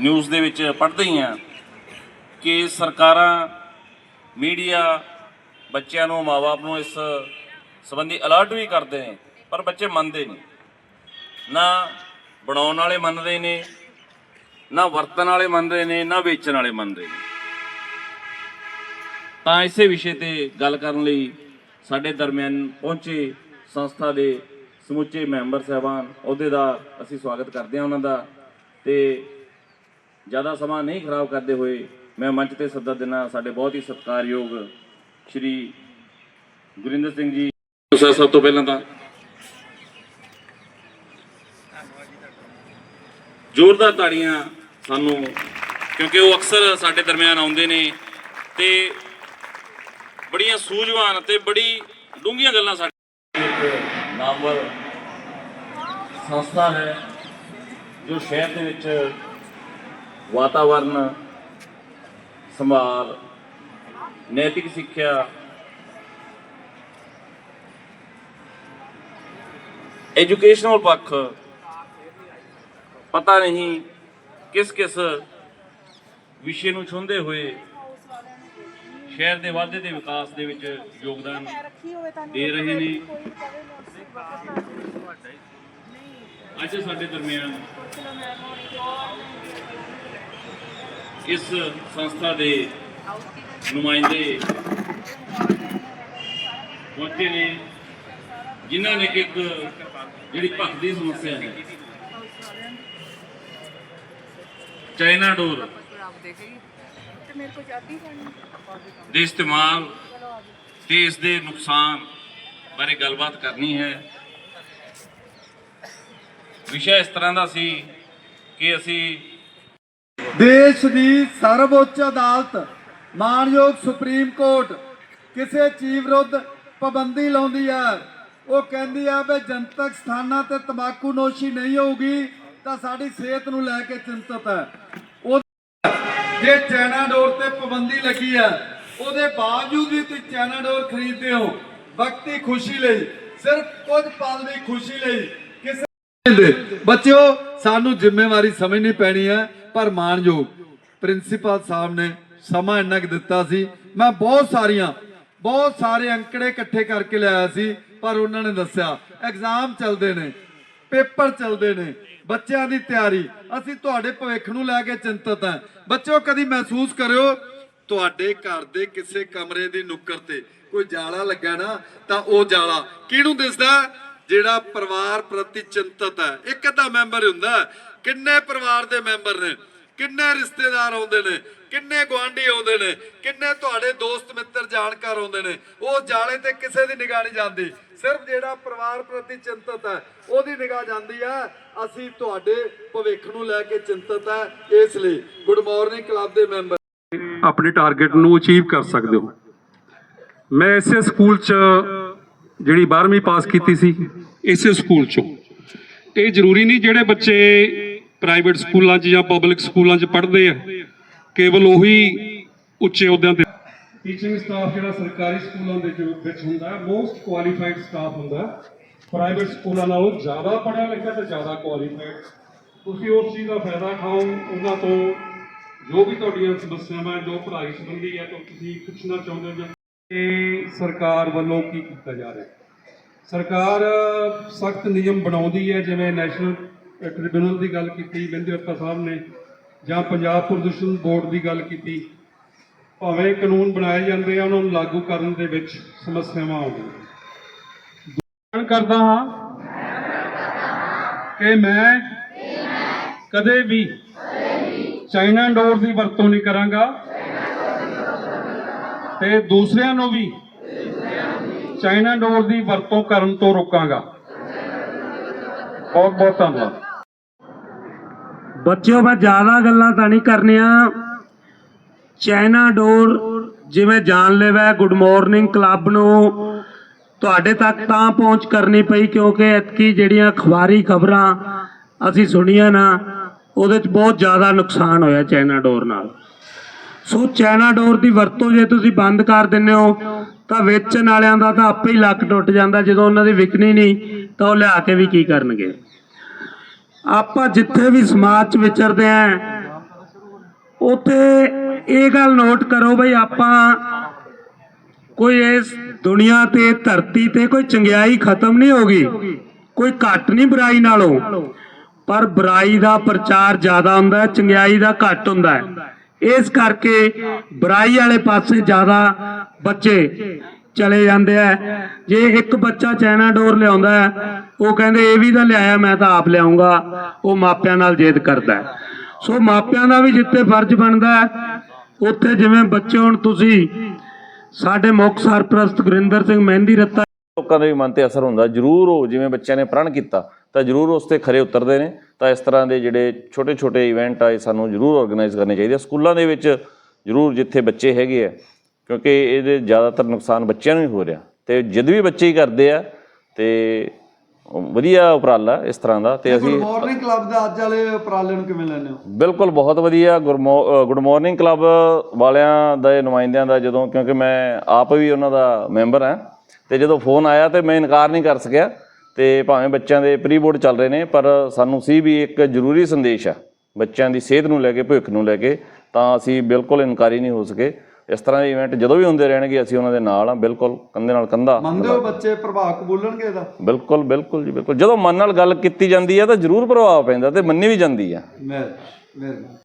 News ਦੇ ਵਿੱਚ ਪੜ੍ਹਦੇ ਹੀ ਹਾਂ ਕਿ ਸਰਕਾਰਾਂ, ਮੀਡੀਆ ਬੱਚਿਆਂ ਨੂੰ ਮਾਪੇ ਨੂੰ ਇਸ ਸੰਬੰਧੀ ਅਲਰਟ ਵੀ ਕਰਦੇ ਨੇ, ਪਰ ਬੱਚੇ ਮੰਨਦੇ ਨਹੀਂ। ਨਾ ਬਣਾਉਣ ਵਾਲੇ ਮੰਨਦੇ ਨੇ, ਨਾ ਵਰਤਣ ਵਾਲੇ ਮੰਨਦੇ ਨੇ, ਨਾ ਵੇਚਣ ਵਾਲੇ ਮੰਨਦੇ ਨੇ। ਤਾਂ ਇਸੇ ਵਿਸ਼ੇ ਤੇ ਗੱਲ ਕਰਨ ਲਈ ਸਾਡੇ ਦਰਮਿਆਨ ਪਹੁੰਚੇ ਸੰਸਥਾ ਦੇ ਸਮੁੱਚੇ ਮੈਂਬਰ ਸਹਿਬਾਨ, ਅਹੁਦੇਦਾਰ, ਅਸੀਂ ਸਵਾਗਤ ਕਰਦੇ ਹਾਂ ਉਹਨਾਂ ਦਾ। ਤੇ ਜ਼ਿਆਦਾ ਸਮਾਂ ਨਹੀਂ ਖਰਾਬ ਕਰਦੇ ਹੋਏ ਮੈਂ ਮੰਚ ਤੇ ਸੱਦਾ ਦੇਣਾ ਸਾਡੇ ਬਹੁਤ ਹੀ ਸਤਿਕਾਰਯੋਗ ਸ਼੍ਰੀ ਗੁਰਿੰਦਰ ਸਿੰਘ ਜੀ। ਸਰ ਸਭ ਤੋਂ ਪਹਿਲਾਂ ਤਾਂ ਜ਼ੋਰਦਾਰ ਤਾੜੀਆਂ ਸਾਨੂੰ ਕਿਉਂਕਿ ਉਹ ਅਕਸਰ ਸਾਡੇ ਦਰਮਿਆਨ ਆਉਂਦੇ ਨੇ ਤੇ ਬੜੀਆਂ ਸੂਝਵਾਨ ਤੇ ਬੜੀ ਡੂੰਘੀਆਂ ਗੱਲਾਂ ਸਾਡੇ ਨਾਮਵਰ ਸੰਸਥਾ ਹੈ। ਜੋ ਸ਼ਹਿਰ ਦੇ ਵਿੱਚ ਵਾਤਾਵਰਨ ਸੰਭਾਲ ਨੈਤਿਕ ਸਿੱਖਿਆ ਐਜੂਕੇਸ਼ਨਲ ਪੱਖ ਪਤਾ ਨਹੀਂ ਕਿਸ ਕਿਸ ਵਿਸ਼ੇ ਨੂੰ ਛੁੰਦੇ ਹੋਏ ਸ਼ਹਿਰ ਦੇ ਵਾਧੇ ਤੇ ਵਿਕਾਸ ਦੇ ਵਿੱਚ ਯੋਗਦਾਨ ਦੇ ਰਹੇ ਨੇ। ਅੱਜ ਸਾਡੇ ਦਰਮਿਆਨ ਇਸ ਸੰਸਥਾ ਦੇ ਨੁਮਾਇੰਦੇ ਪਹੁੰਚੇ ਨੇ, ਜਿਨ੍ਹਾਂ ਨੇ ਇੱਕ ਜਿਹੜੀ ਭੱਖ ਦੀ ਸਮੱਸਿਆ ਹੈ। China door. ਦੇ ਇਸਤੇਮਾਲ ਤੇ ਇਸ ਦੇ ਨੁਕਸਾਨ ਬਾਰੇ ਗੱਲਬਾਤ ਕਰਨੀ ਹੈ। ਵਿਸ਼ਾ ਇਸ ਤਰ੍ਹਾਂ ਦਾ ਸੀ ਕਿ ਅਸੀਂ ਦੇਸ਼ ਦੀ ਸਰਵਉੱਚ ਅਦਾਲਤ, ਮਾਨਯੋਗ ਸੁਪਰੀਮ ਕੋਰਟ ਕਿਸੇ ਚੀਜ਼ ਵਿਰੁੱਧ ਪਾਬੰਦੀ ਲਾਉਂਦੀ ਹੈ। ਉਹ ਕਹਿੰਦੀ ਆ ਵੀ ਜਨਤਕ ਸਥਾਨਾਂ ਤੇ ਤੰਬਾਕੂ ਨੋਸ਼ੀ ਨਹੀਂ ਹੋਊਗੀ, ਤਾਂ ਸਾਡੀ ਸਿਹਤ ਨੂੰ ਲੈ ਕੇ ਚਿੰਤਤ ਹੈ। ਉਹ ਜੇ ਚਾਈਨਾ ਡੋਰ ਤੇ ਪਾਬੰਦੀ ਲੱਗੀ ਹੈ, ਉਹਦੇ ਬਾਵਜੂਦ ਵੀ ਤੁਸੀਂ ਚਾਈਨਾ ਡੋਰ ਖਰੀਦਦੇ ਹੋ, ਵਕਤੀ ਖੁਸ਼ੀ ਲਈ, ਸਿਰਫ ਕੁਝ ਪਲ ਦੀ ਖੁਸ਼ੀ ਲਈ ਬੱਚਿਓ, ਸਾਨੂੰ ਜ਼ਿੰਮੇਵਾਰੀ ਸਮਝਣੀ ਪੈਣੀ ਹੈ, ਪਰ ਮਾਣਯੋਗ ਪ੍ਰਿੰਸੀਪਲ ਸਾਹਿਬ ਨੇ ਸਮਾਂ ਇੰਨਾ ਕੁ ਦਿੱਤਾ ਸੀ। ਮੈਂ ਬਹੁਤ ਸਾਰੀਆਂ, ਬਹੁਤ ਸਾਰੇ ਅੰਕੜੇ ਇਕੱਠੇ ਕਰਕੇ ਲਿਆਇਆ ਸੀ, ਪਰ ਉਹਨਾਂ ਨੇ ਦੱਸਿਆ ਐਗਜ਼ਾਮ ਚੱਲਦੇ ਨੇ, ਪੇਪਰ ਚੱਲਦੇ ਨੇ, ਬੱਚਿਆਂ ਦੀ ਤਿਆਰੀ। ਅਸੀਂ ਤੁਹਾਡੇ ਭਵਿੱਖ ਨੂੰ ਲੈ ਕੇ ਚਿੰਤਤ ਹਾਂ। ਬੱਚਿਓ, ਕਦੀ ਮਹਿਸੂਸ ਕਰਿਓ, ਤੁਹਾਡੇ ਘਰ ਦੇ ਕਿਸੇ ਕਮਰੇ ਦੀ ਨੁੱਕਰ ਤੇ ਕੋਈ ਜਾਲਾ ਲੱਗਾ ਨਾ, ਤਾਂ ਉਹ ਜਾਲਾ ਕਿਹਨੂੰ ਦਿਸਦਾ? ਜਿਹੜਾ ਪਰਿਵਾਰ ਪ੍ਰਤੀ ਚਿੰਤਤ ਹੈ, ਇੱਕ ਅੱਧਾ ਮੈਂਬਰ ਹੁੰਦਾ ਕਿੰਨੇ ਪਰਿਵਾਰ ਦੇ ਮੈਂਬਰ ਨੇ, ਕਿੰਨੇ ਰਿਸ਼ਤੇਦਾਰ ਆਉਂਦੇ ਨੇ, ਕਿੰਨੇ ਗੁਆਂਢੀ ਆਉਂਦੇ ਨੇ, ਕਿੰਨੇ ਤੁਹਾਡੇ ਦੋਸਤ ਮਿੱਤਰ ਜਾਣਕਾਰ ਆਉਂਦੇ ਨੇ, ਉਹ ਜਾਲੇ ਤੇ ਕਿਸੇ ਦੀ ਨਿਗਾਹ ਨਹੀਂ ਜਾਂਦੀ। ਸਿਰਫ ਜਿਹੜਾ ਪਰਿਵਾਰ ਪ੍ਰਤੀ ਚਿੰਤਤ ਹੈ, ਉਹਦੀ ਨਿਗਾਹ ਜਾਂਦੀ ਹੈ। ਅਸੀਂ ਤੁਹਾਡੇ ਭਵਿੱਖ ਨੂੰ ਲੈ ਕੇ ਚਿੰਤਤ ਹੈ, ਇਸ ਲਈ ਗੁੱਡ ਮਾਰਨਿੰਗ ਕਲੱਬ ਦੇ ਮੈਂਬਰ। ਆਪਣੇ ਟਾਰਗੇਟ ਨੂੰ ਅਚੀਵ ਕਰ ਸਕਦੇ ਹੋ। ਮੈਂ ਇਸੇ ਸਕੂਲ 'ਚ ਜਿਹੜੀ 12ਵੀਂ ਪਾਸ ਕੀਤੀ ਸੀ? ਇਸੇ ਸਕੂਲ 'ਚੋਂ। ਇਹ ਜ਼ਰੂਰੀ ਨਹੀਂ ਜਿਹੜੇ ਬੱਚੇ ਪ੍ਰਾਈਵੇਟ ਸਕੂਲਾਂ 'ਚ ਜਾਂ ਪਬਲਿਕ ਸਕੂਲਾਂ 'ਚ ਪੜ੍ਹਦੇ ਆ ਕੇਵਲ ਉਹੀ ਉੱਚੇ ਅਹੁਦਿਆਂ ਤੇ। ਟੀਚਿੰਗ ਸਟਾਫ ਜਿਹੜਾ ਸਰਕਾਰੀ ਸਕੂਲਾਂ ਦੇ ਜੋ ਵਿੱਚ ਹੁੰਦਾ ਮੋਸਟ ਕੁਆਲੀਫਾਈਡ ਸਟਾਫ ਹੁੰਦਾ ਪ੍ਰਾਈਵੇਟ ਸਕੂਲਾਂ ਨਾਲੋਂ ਜ਼ਿਆਦਾ ਪੜ੍ਹਿਆ ਲਿਖਿਆ ਤੇ ਜ਼ਿਆਦਾ ਕੁਆਲੀਫਾਈਡ ਤੁਸੀਂ ਉਸ ਚੀਜ਼ ਦਾ ਫਾਇਦਾ ਉਠਾਓ ਉਹਨਾਂ ਤੋਂ ਜੋ ਵੀ ਤੁਹਾਡੀਆਂ ਸਮੱਸਿਆਵਾਂ ਜੋ ਪੜ੍ਹਾਈ ਸੰਬੰਧੀ ਹੈ ਤਾਂ ਤੁਸੀਂ ਪੁੱਛਣਾ ਚਾਹੁੰਦੇ ਹੋ ਜਾਂ ਇਹ ਸਰਕਾਰ ਵੱਲੋਂ ਕੀ ਕੀਤਾ ਜਾ ਰਿਹਾ? ਸਰਕਾਰ ਸਖਤ ਨਿਯਮ ਬਣਾਉਂਦੀ ਹੈ, ਜਿਵੇਂ ਨੈਸ਼ਨਲ ਟ੍ਰਿਬਿਊਨਲ ਦੀ ਗੱਲ ਕੀਤੀ ਬਿੰਦੂ ਸਾਹਿਬ ਨੇ, ਜਾਂ ਪੰਜਾਬ ਪ੍ਰਦੂਸ਼ਣ ਬੋਰਡ ਦੀ ਗੱਲ ਕੀਤੀ। ਭਾਵੇਂ ਕਾਨੂੰਨ ਬਣਾਏ ਜਾਂਦੇ ਆ, ਉਹਨਾਂ ਨੂੰ ਲਾਗੂ ਕਰਨ ਦੇ ਵਿੱਚ ਸਮੱਸਿਆਵਾਂ ਆਉਂਦੀਆਂ ਮੈਂ ਕਰਦਾ ਹਾਂ ਕਿ ਮੈਂ ਕਦੇ ਵੀ ਚਾਈਨਾ ਡੋਰ ਦੀ ਵਰਤੋਂ ਨਹੀਂ ਕਰਾਂਗਾ। ਤੇ ਦੂਸਰਿਆਂ ਨੂੰ ਵੀ ਚਾਈਨਾ ਡੋਰ ਦੀ ਵਰਤੋਂ ਕਰਨ ਤੋਂ ਰੋਕਾਂਗਾ। ਬਹੁਤ ਬਹੁਤ ਧੰਨਵਾਦ। ਬੱਚਿਓ, ਮੈਂ ਜ਼ਿਆਦਾ ਗੱਲਾਂ ਤਾਂ ਨਹੀਂ ਕਰਨੀਆਂ। ਚਾਈਨਾ ਡੋਰ ਜਿਵੇਂ ਜਾਣ ਜਾਨਲੇਵਾ ਗੁੱਡ ਮਾਰਨਿੰਗ ਕਲੱਬ ਨੂੰ, ਤੁਹਾਡੇ ਤੱਕ ਤਾਂ ਪਹੁੰਚ ਕਰਨੀ ਪਈ ਕਿਉਂਕਿ ਇਤਕੀ ਜਿਹੜੀਆਂ ਅਖਬਾਰੀ ਖਬਰਾਂ ਅਸੀਂ ਸੁਣੀਆਂ ਨਾ, ਉਹਦੇ 'ਚ ਬਹੁਤ ਜ਼ਿਆਦਾ ਨੁਕਸਾਨ ਹੋਇਆ ਚਾਈਨਾ ਡੋਰ ਨਾਲ। ਸੋ ਚੈਨਾ ਡੋਰ ਦੀ ਵਰਤੋਂ ਜੇ ਤੁਸੀਂ ਬੰਦ ਕਰ ਦਿੰਦੇ ਹੋ, ਤਾਂ ਵੇਚਣ ਵਾਲਿਆਂ ਦਾ ਤਾਂ ਆਪੇ ਹੀ ਲੱਕ ਟੁੱਟ ਜਾਂਦਾ, ਜਦੋਂ ਉਹਨਾਂ ਦੀ ਵਿਕਣੀ ਨਹੀਂ, ਤਾਂ ਉਹ ਲਿਆ ਕੇ ਵੀ ਕੀ ਕਰਨਗੇ। ਆਪਾਂ ਜਿੱਥੇ ਵੀ ਸਮਾਜ 'ਚ ਵਿਚਰਦੇ ਆਂ, ਉੱਥੇ ਇਹ ਗੱਲ ਨੋਟ ਕਰੋ ਬਈ ਆਪਾਂ ਕੋਈ ਇਸ ਦੁਨੀਆ ਤੇ, ਧਰਤੀ ਤੇ ਕੋਈ ਚੰਗਿਆਈ ਖਤਮ ਨਹੀਂ ਹੋਗੀ ਕੋਈ ਘੱਟ ਨਹੀਂ ਬੁਰਾਈ ਨਾਲੋਂ, ਪਰ ਬੁਰਾਈ ਦਾ ਪ੍ਰਚਾਰ ਜ਼ਿਆਦਾ ਹੁੰਦਾ ਹੈ, ਚੰਗਿਆਈ ਦਾ ਘੱਟ ਹੁੰਦਾ ਹੈ। ਇਸ ਕਰਕੇ ਬੁਰਾਈ ਵਾਲੇ ਪਾਸੇ ਜ਼ਿਆਦਾ ਬੱਚੇ ਚਲੇ ਜਾਂਦੇ ਆ। ਜੇ ਇੱਕ ਬੱਚਾ ਚਾਈਨਾ ਡੋਰ ਲਿਆਉਂਦਾ ਉਹ ਕਹਿੰਦੇ, ਇਹ ਵੀ ਤਾਂ ਲਿਆਇਆ, ਮੈਂ ਤਾਂ ਆਪ ਲਿਆਉਂਗਾ। ਉਹ ਮਾਪਿਆਂ ਨਾਲ ਜੇਦ ਕਰਦਾ ਸੋ ਮਾਪਿਆਂ ਦਾ ਵੀ ਜਿੱਥੇ ਫਰਜ਼ ਬਣਦਾ ਉੱਥੇ ਜਿਵੇਂ ਬੱਚੇ ਹੁਣ ਤੁਸੀਂ, ਸਾਡੇ ਮੁੱਖ ਸਰਪ੍ਰਸਤ ਗੁਰਿੰਦਰ ਸਿੰਘ ਮਹਿੰਦੀ ਰੱਤਾ ਲੋਕਾਂ ਦੇ ਵੀ ਮਨ ਤੇ ਅਸਰ ਹੁੰਦਾ, ਜ਼ਰੂਰ ਹੋ ਜਿਵੇਂ ਬੱਚਿਆਂ ਨੇ ਪ੍ਰਣ ਕੀਤਾ। ਤਾਂ ਜ਼ਰੂਰ ਉਸ ਤੇ ਖਰੇ ਉਤਰਦੇ ਨੇ। ਤਾਂ ਇਸ ਤਰ੍ਹਾਂ ਦੇ ਜਿਹੜੇ ਛੋਟੇ ਛੋਟੇ ਇਵੈਂਟ ਆ ਇਹ ਸਾਨੂੰ ਜ਼ਰੂਰ ਆਰਗੇਨਾਈਜ਼ ਕਰਨੇ ਚਾਹੀਦੇ ਆ। ਸਕੂਲਾਂ ਦੇ ਵਿੱਚ ਜ਼ਰੂਰ ਜਿੱਥੇ ਬੱਚੇ ਹੈਗੇ ਆ ਕਿਉਂਕਿ ਇਹਦੇ ਜ਼ਿਆਦਾਤਰ ਨੁਕਸਾਨ ਬੱਚਿਆਂ ਨੂੰ ਹੀ ਹੋ ਰਿਹਾ। ਤੇ ਜਿੱਦ ਵੀ ਬੱਚੇ ਹੀ ਕਰਦੇ ਆ ਤੇ ਵਧੀਆ ਉਪਰਾਲਾ ਇਸ ਤਰ੍ਹਾਂ ਦਾ। ਤੇ ਅਸੀਂ ਮਾਰਨਿੰਗ ਕਲੱਬ ਦੇ ਅੱਜ ਵਾਲੇ ਉਪਰਾਲੇ ਨੂੰ ਕਿਵੇਂ ਲੈਂਦੇ ਹੋ? ਬਿਲਕੁਲ ਬਹੁਤ ਵਧੀਆ। ਗੁੱਡ ਮਾਰਨਿੰਗ ਕਲੱਬ ਵਾਲਿਆਂ ਦੇ ਨੁਮਾਇੰਦਿਆਂ ਦਾ ਜਦੋਂ ਕਿਉਂਕਿ ਮੈਂ ਆਪ ਵੀ ਉਹਨਾਂ ਦਾ ਮੈਂਬਰ ਹਾਂ ਤੇ ਜਦੋਂ ਫੋਨ ਆਇਆ ਤੇ ਮੈਂ ਇਨਕਾਰ ਨਹੀਂ ਕਰ ਸਕਿਆ। ਤੇ ਭਾਵੇਂ ਬੱਚਿਆਂ ਦੇ ਪ੍ਰੀ ਬੋਰਡ ਚੱਲ ਰਹੇ ਨੇ ਪਰ ਸਾਨੂੰ ਸੀ ਵੀ ਇੱਕ ਜ਼ਰੂਰੀ ਸੰਦੇਸ਼ ਆ। ਬੱਚਿਆਂ ਦੀ ਸਿਹਤ ਨੂੰ ਲੈ ਕੇ ਭਵਿੱਖ ਨੂੰ ਲੈ ਕੇ ਤਾਂ ਅਸੀਂ ਬਿਲਕੁਲ ਇਨਕਾਰੀ ਨਹੀਂ ਹੋ ਸਕੇ। ਇਸ ਤਰ੍ਹਾਂ ਦੇ ਇਵੈਂਟ ਜਦੋਂ ਵੀ ਹੁੰਦੇ ਰਹਿਣਗੇ ਅਸੀਂ ਉਹਨਾਂ ਦੇ ਨਾਲ ਆ ਬਿਲਕੁਲ ਕੰਧੇ ਨਾਲ ਕੰਧਾ। ਮੰਨਦੇ ਹੋ ਬੱਚੇ ਪ੍ਰਭਾਵ ਕਬੂਲਣਗੇ ਇਹਦਾ? ਬਿਲਕੁਲ ਬਿਲਕੁਲ ਜੀ ਬਿਲਕੁਲ। ਜਦੋਂ ਮਨ ਨਾਲ ਗੱਲ ਕੀਤੀ ਜਾਂਦੀ ਹੈ ਤਾਂ ਜ਼ਰੂਰ ਪ੍ਰਭਾਵ ਪੈਂਦਾ ਤੇ ਮੰਨੀ ਵੀ ਜਾਂਦੀ ਆ। ਮਿਹਰ ਮਿਹਰਬਾਨੀ